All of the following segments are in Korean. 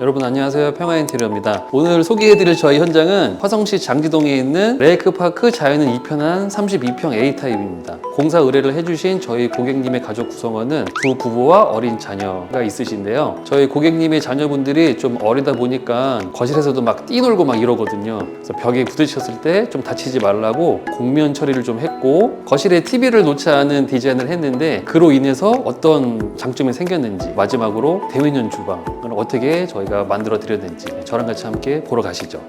여러분 안녕하세요. 평화인 테리어입니다. 오늘 소개해드릴 저희 현장은 화성시 장지동에 있는 레이크파크 자연은 2편한 32평 A타입입니다. 공사 의뢰를 해주신 저희 고객님의 가족 구성원은 두 부부와 어린 자녀가 있으신데요. 저희 고객님의 자녀분들이 좀 어리다 보니까 거실에서도 막 뛰놀고 막 이러거든요. 그래서 벽에 부딪혔을 때 좀 다치지 말라고 곡면 처리를 좀 했고 거실에 TV를 놓지 않은 디자인을 했는데 그로 인해서 어떤 장점이 생겼는지 마지막으로 대면연 주방을 어떻게 저희 가 만들어 드렸는지 저랑 같이 함께 보러 가시죠.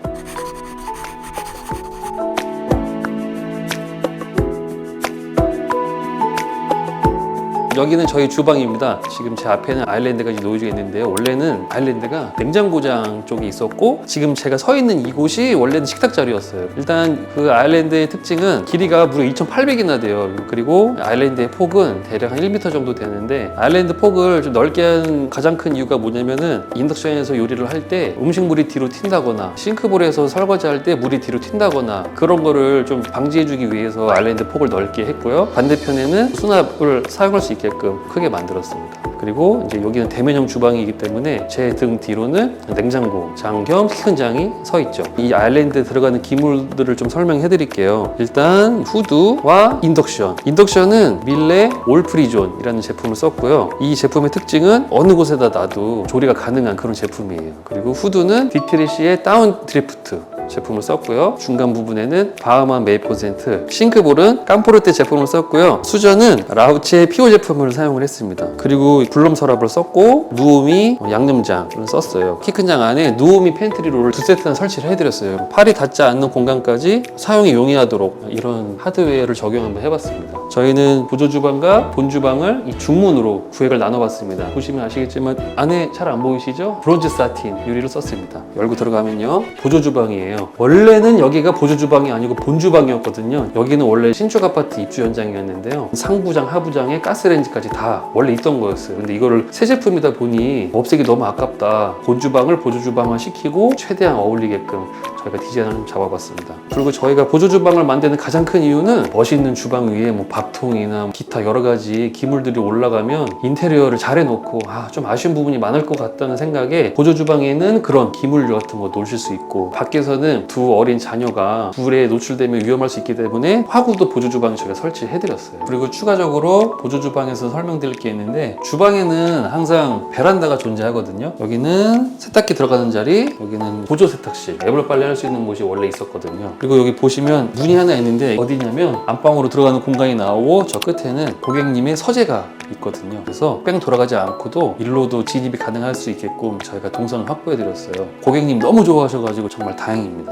여기는 저희 주방입니다. 지금 제 앞에는 아일랜드가 놓여져 있는데요. 원래는 아일랜드가 냉장고장 쪽에 있었고 지금 제가 서 있는 이곳이 원래는 식탁 자리였어요. 일단 그 아일랜드의 특징은 길이가 무려 2,800이나 돼요. 그리고 아일랜드의 폭은 대략 한 1m 정도 되는데 아일랜드 폭을 좀 넓게 한 가장 큰 이유가 뭐냐면은 인덕션에서 요리를 할 때 음식물이 뒤로 튄다거나 싱크볼에서 설거지할 때 물이 뒤로 튄다거나 그런 거를 좀 방지해주기 위해서 아일랜드 폭을 넓게 했고요. 반대편에는 수납을 사용할 수 있게 끔 크게 만들었습니다. 그리고 이제 여기는 대면형 주방이기 때문에 제 등 뒤로는 냉장고 장 겸 큰 장이 서 있죠. 이 아일랜드에 들어가는 기물들을 좀 설명해 드릴게요. 일단 후드와 인덕션. 인덕션은 밀레 올프리존이라는 제품을 썼고요. 이 제품의 특징은 어느 곳에다 놔도 조리가 가능한 그런 제품이에요. 그리고 후드는 디트리시의 다운 드리프트 제품을 썼고요. 중간 부분에는 바하만 메이퍼센트, 싱크볼은 깜포르테 제품을 썼고요. 수전은 라우치의 피오 제품을 사용을 했습니다. 그리고 블럼 서랍을 썼고 누오미 양념장을 썼어요. 키 큰 장 안에 누오미 팬트리로를 두 세트나 설치를 해드렸어요. 팔이 닿지 않는 공간까지 사용이 용이하도록 이런 하드웨어를 적용 한번 해봤습니다. 저희는 보조 주방과 본 주방을 이 중문으로 구획을 나눠봤습니다. 보시면 아시겠지만 안에 잘 안 보이시죠? 브론즈 사틴 유리를 썼습니다. 열고 들어가면요 보조 주방이에요. 원래는 여기가 보조 주방이 아니고 본 주방이었거든요. 여기는 원래 신축 아파트 입주 현장이었는데요. 상부장, 하부장에 가스레인지까지 다 원래 있던 거였어요. 근데 이거를 새 제품이다 보니 없애기 너무 아깝다. 본 주방을 보조 주방화 시키고 최대한 어울리게끔 저희가 디자인을 좀 잡아봤습니다. 그리고 저희가 보조 주방을 만드는 가장 큰 이유는 멋있는 주방 위에 뭐 밥통이나 기타 여러 가지 기물들이 올라가면 인테리어를 잘 해놓고 아, 좀 아쉬운 부분이 많을 것 같다는 생각에 보조 주방에는 그런 기물 같은 거 놓으실 수 있고 밖에서는 두 어린 자녀가 불에 노출되면 위험할 수 있기 때문에 화구도 보조 주방에 저희가 설치해드렸어요. 그리고 추가적으로 보조 주방에서 설명드릴 게 있는데 주방 에는 항상 베란다가 존재하거든요. 여기는 세탁기 들어가는 자리, 여기는 보조 세탁실, 애벌 빨래 할 수 있는 곳이 원래 있었거든요. 그리고 여기 보시면 문이 하나 있는데 어디냐면 안방으로 들어가는 공간이 나오고 저 끝에는 고객님의 서재가 있거든요. 그래서 뺑 돌아가지 않고도 일로도 진입이 가능할 수 있게끔 저희가 동선을 확보해 드렸어요. 고객님 너무 좋아하셔가지고 정말 다행입니다.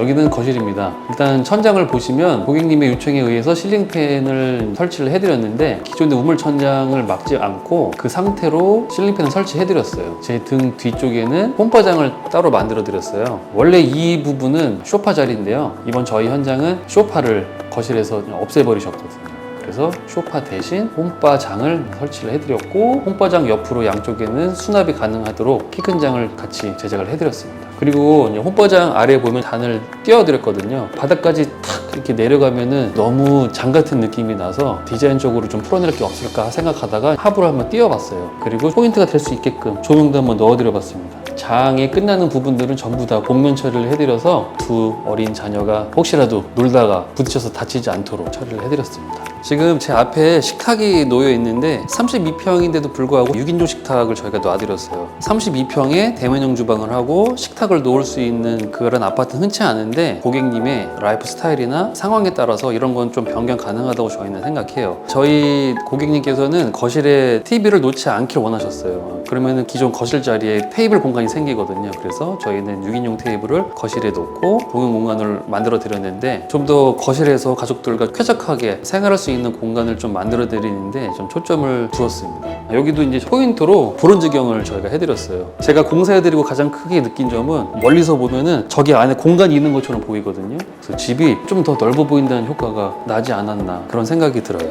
여기는 거실입니다. 일단 천장을 보시면 고객님의 요청에 의해서 실링팬을 설치를 해드렸는데 기존의 우물 천장을 막지 않고 그 상태로 실링팬을 설치해드렸어요. 제 등 뒤쪽에는 홈바장을 따로 만들어드렸어요. 원래 이 부분은 쇼파 자리인데요. 이번 저희 현장은 쇼파를 거실에서 없애버리셨거든요. 그래서 쇼파 대신 홈바장을 설치를 해드렸고 홈바장 옆으로 양쪽에는 수납이 가능하도록 키 큰 장을 같이 제작을 해드렸습니다. 그리고 홈바장 아래에 보면 단을 띄워드렸거든요. 바닥까지 탁 이렇게 내려가면은 너무 장 같은 느낌이 나서 디자인적으로 좀 풀어낼 게 없을까 생각하다가 합으로 한번 띄워봤어요. 그리고 포인트가 될 수 있게끔 조명도 한번 넣어드려봤습니다. 장에 끝나는 부분들은 전부 다 복면 처리를 해드려서 두 어린 자녀가 혹시라도 놀다가 부딪혀서 다치지 않도록 처리를 해드렸습니다. 지금 제 앞에 식탁이 놓여 있는데 32평인데도 불구하고 6인용 식탁을 저희가 놔드렸어요. 32평에 대면형 주방을 하고 식탁을 놓을 수 있는 그런 아파트는 흔치 않은데 고객님의 라이프 스타일이나 상황에 따라서 이런 건 좀 변경 가능하다고 저희는 생각해요. 저희 고객님께서는 거실에 TV를 놓지 않길 원하셨어요. 그러면은 기존 거실 자리에 테이블 공간이 생기거든요. 그래서 저희는 6인용 테이블을 거실에 놓고 공용 공간을 만들어 드렸는데 좀 더 거실에서 가족들과 쾌적하게 생활할 수 있는 공간을 좀 만들어 드리는데 좀 초점을 두었습니다. 여기도 이제 포인트로 브론즈경을 저희가 해드렸어요. 제가 공사해드리고 가장 크게 느낀 점은 멀리서 보면은 저기 안에 공간이 있는 것처럼 보이거든요. 그래서 집이 좀 더 넓어 보인다는 효과가 나지 않았나 그런 생각이 들어요.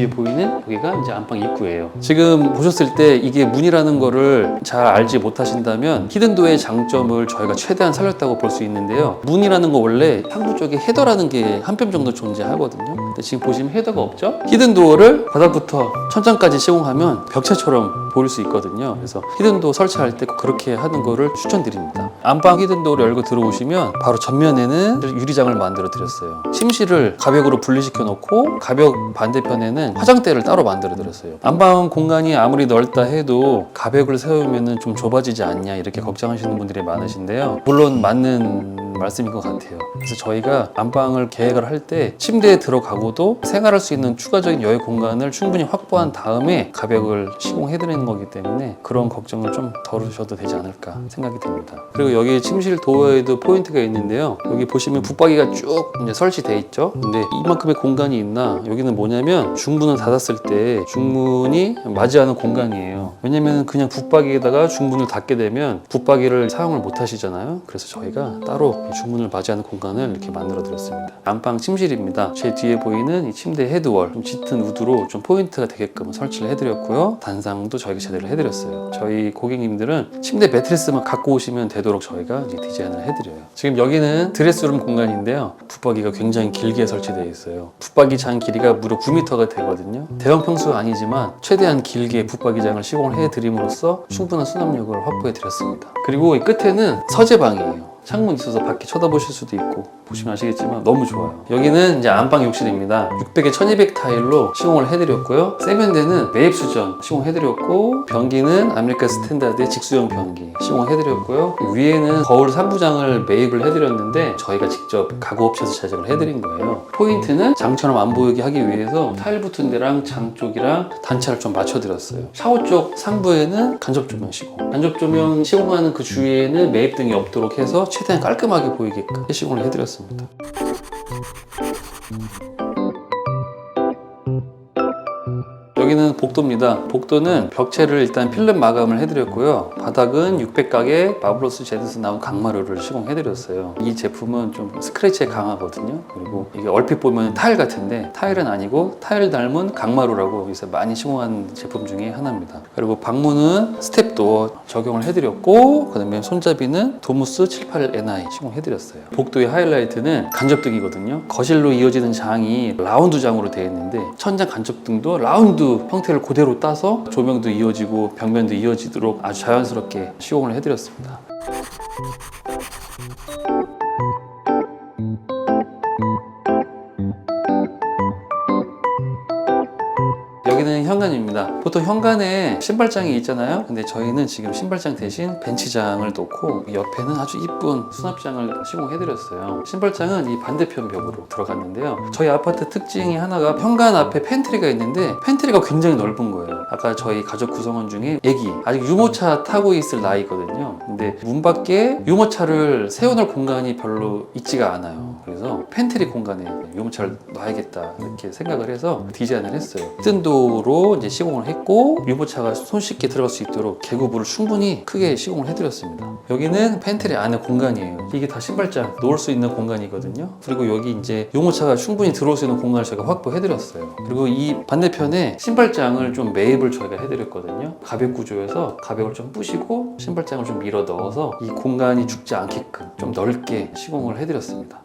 뒤에 보이는 여기가 이제 안방 입구예요. 지금 보셨을 때 이게 문이라는 거를 잘 알지 못하신다면 히든도어의 장점을 저희가 최대한 살렸다고 볼 수 있는데요. 문이라는 거 원래 상부 쪽에 헤더라는 게 한 뼘 정도 존재하거든요. 근데 지금 보시면 헤더가 없죠? 히든도어를 바닥부터 천장까지 시공하면 벽체처럼 보일 수 있거든요. 그래서 히든도어 설치할 때꼭 그렇게 하는 거를 추천드립니다. 안방 히든도어를 열고 들어오시면 바로 전면에는 유리장을 만들어 드렸어요. 침실을 가벽으로 분리시켜 놓고 가벽 반대편에는 화장대를 따로 만들어 드렸어요. 안방 공간이 아무리 넓다 해도 가벽을 세우면 좀 좁아지지 않냐 이렇게 걱정하시는 분들이 많으신데요. 물론 맞는 말씀인 것 같아요. 그래서 저희가 안방을 계획을 할 때 침대에 들어가고도 생활할 수 있는 추가적인 여유 공간을 충분히 확보한 다음에 가벽을 시공해 드리는 거기 때문에 그런 걱정을 좀 덜으셔도 되지 않을까 생각이 듭니다. 그리고 여기 침실 도어에도 포인트가 있는데요. 여기 보시면 붙박이가 쭉 설치돼 있죠. 근데 이만큼의 공간이 있나? 여기는 뭐냐면 중문을 닫았을 때 중문이 맞이하는 공간이에요. 왜냐면 그냥 붙박이에다가 중문을 닫게 되면 붙박이를 사용을 못 하시잖아요. 그래서 저희가 따로 이 중문을 맞이하는 공간을 이렇게 만들어 드렸습니다. 안방 침실입니다. 제 뒤에 보이는 이 침대 헤드월 좀 짙은 우드로 좀 포인트가 되게끔 설치를 해드렸고요. 단상도 저희가 제대로 해드렸어요. 저희 고객님들은 침대 매트리스만 갖고 오시면 되도록 저희가 이제 디자인을 해드려요. 지금 여기는 드레스룸 공간인데요. 붙박이가 굉장히 길게 설치되어 있어요. 붙박이 장 길이가 무려 9m가 되거든요. 대형 평수가 아니지만 최대한 길게 붙박이장을 시공을 해드림으로써 충분한 수납력을 확보해 드렸습니다. 그리고 이 끝에는 서재방이에요. 창문 있어서 밖에 쳐다보실 수도 있고 보시면 아시겠지만 너무 좋아요. 여기는 이제 안방 욕실입니다. 600에 1200 타일로 시공을 해드렸고요. 세면대는 매입 수전 시공해드렸고 변기는 아메리카 스탠다드의 직수형 변기 시공해드렸고요. 위에는 거울 3부장을 매입을 해드렸는데 저희가 직접 가구업체에서 제작을 해드린 거예요. 포인트는 장처럼 안 보이게 하기 위해서 타일 붙은 데랑 장 쪽이랑 단차를 좀 맞춰드렸어요. 샤워 쪽 상부에는 간접 조명 시공. 간접 조명 시공하는 그 주위에는 매입등이 없도록 해서 최대한 깔끔하게 보이게끔 시공을 해드렸습니다. 여기는 복도입니다. 복도는 벽체를 일단 필름 마감을 해드렸고요. 바닥은 600각의 마블로스 제드에서 나온 강마루를 시공해드렸어요. 이 제품은 좀 스크래치에 강하거든요. 그리고 이게 얼핏 보면 타일 같은데 타일은 아니고 타일 닮은 강마루라고 여기서 많이 시공한 제품 중에 하나입니다. 그리고 방문은 스텝 도 적용을 해드렸고 그 다음에 손잡이는 도무스 78NI 시공해드렸어요. 복도의 하이라이트는 간접등이거든요. 거실로 이어지는 장이 라운드 장으로 되어 있는데 천장 간접등도 라운드 형태를 그대로 따서 조명도 이어지고 벽면도 이어지도록 아주 자연스럽게 시공을 해드렸습니다. 현관입니다. 보통 현관에 신발장이 있잖아요. 근데 저희는 지금 신발장 대신 벤치장을 놓고 옆에는 아주 이쁜 수납장을 시공해드렸어요. 신발장은 이 반대편 벽으로 들어갔는데요. 저희 아파트 특징이 하나가 현관 앞에 팬트리가 있는데 팬트리가 굉장히 넓은 거예요. 아까 저희 가족 구성원 중에 애기 아직 유모차 타고 있을 나이거든요. 근데 문 밖에 유모차를 세워놓을 공간이 별로 있지가 않아요. 그래서 팬트리 공간에 유모차를 놔야겠다 이렇게 생각을 해서 디자인을 했어요. 뜬도로 이제 시공을 했고 유모차가 손쉽게 들어갈 수 있도록 개구부를 충분히 크게 시공을 해드렸습니다. 여기는 팬트리 안에 공간이에요. 이게 다 신발장 놓을 수 있는 공간이거든요. 그리고 여기 이제 유모차가 충분히 들어올 수 있는 공간을 저희가 확보해드렸어요. 그리고 이 반대편에 신발장을 좀 매입을 저희가 해드렸거든요. 가벽 구조여서 가벽을 좀 부시고 신발장을 좀 밀어 넣어서 이 공간이 죽지 않게끔 좀 넓게 시공을 해드렸습니다.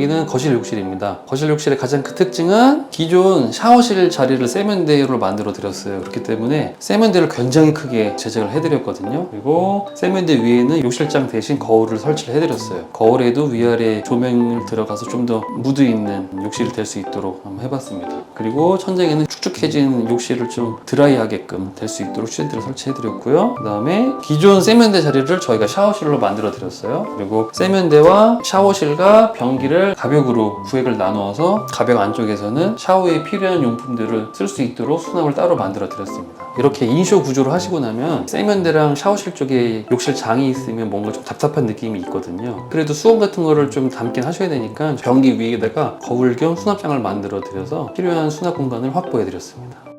여기는 거실 욕실입니다. 거실 욕실의 가장 큰 특징은 기존 샤워실 자리를 세면대로 만들어 드렸어요. 그렇기 때문에 세면대를 굉장히 크게 제작을 해드렸거든요. 그리고 세면대 위에는 욕실장 대신 거울을 설치를 해드렸어요. 거울에도 위아래 조명을 들어가서 좀 더 무드 있는 욕실이 될 수 있도록 한번 해봤습니다. 그리고 천장에는 축축해진 욕실을 좀 드라이하게끔 될 수 있도록 슈젠트를 설치해드렸고요. 그 다음에 기존 세면대 자리를 저희가 샤워실로 만들어 드렸어요. 그리고 세면대와 샤워실과 변기 를 가벽으로 구획을 나누어서 가벽 안쪽에서는 샤워에 필요한 용품들을 쓸 수 있도록 수납을 따로 만들어 드렸습니다. 이렇게 인쇼 구조로 하시고 나면 세면대랑 샤워실 쪽에 욕실 장이 있으면 뭔가 좀 답답한 느낌이 있거든요. 그래도 수건 같은 거를 좀 담긴 하셔야 되니까 변기 위에다가 거울 겸 수납장을 만들어 드려서 필요한 수납 공간을 확보해 드렸습니다.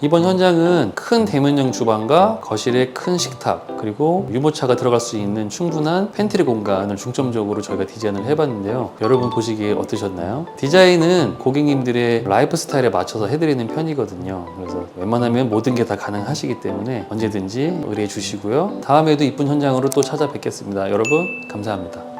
이번 현장은 큰 대면형 주방과 거실에 큰 식탁 그리고 유모차가 들어갈 수 있는 충분한 팬트리 공간을 중점적으로 저희가 디자인을 해봤는데요. 여러분 보시기에 어떠셨나요? 디자인은 고객님들의 라이프 스타일에 맞춰서 해드리는 편이거든요. 그래서 웬만하면 모든 게 다 가능하시기 때문에 언제든지 의뢰해 주시고요. 다음에도 이쁜 현장으로 또 찾아뵙겠습니다. 여러분 감사합니다.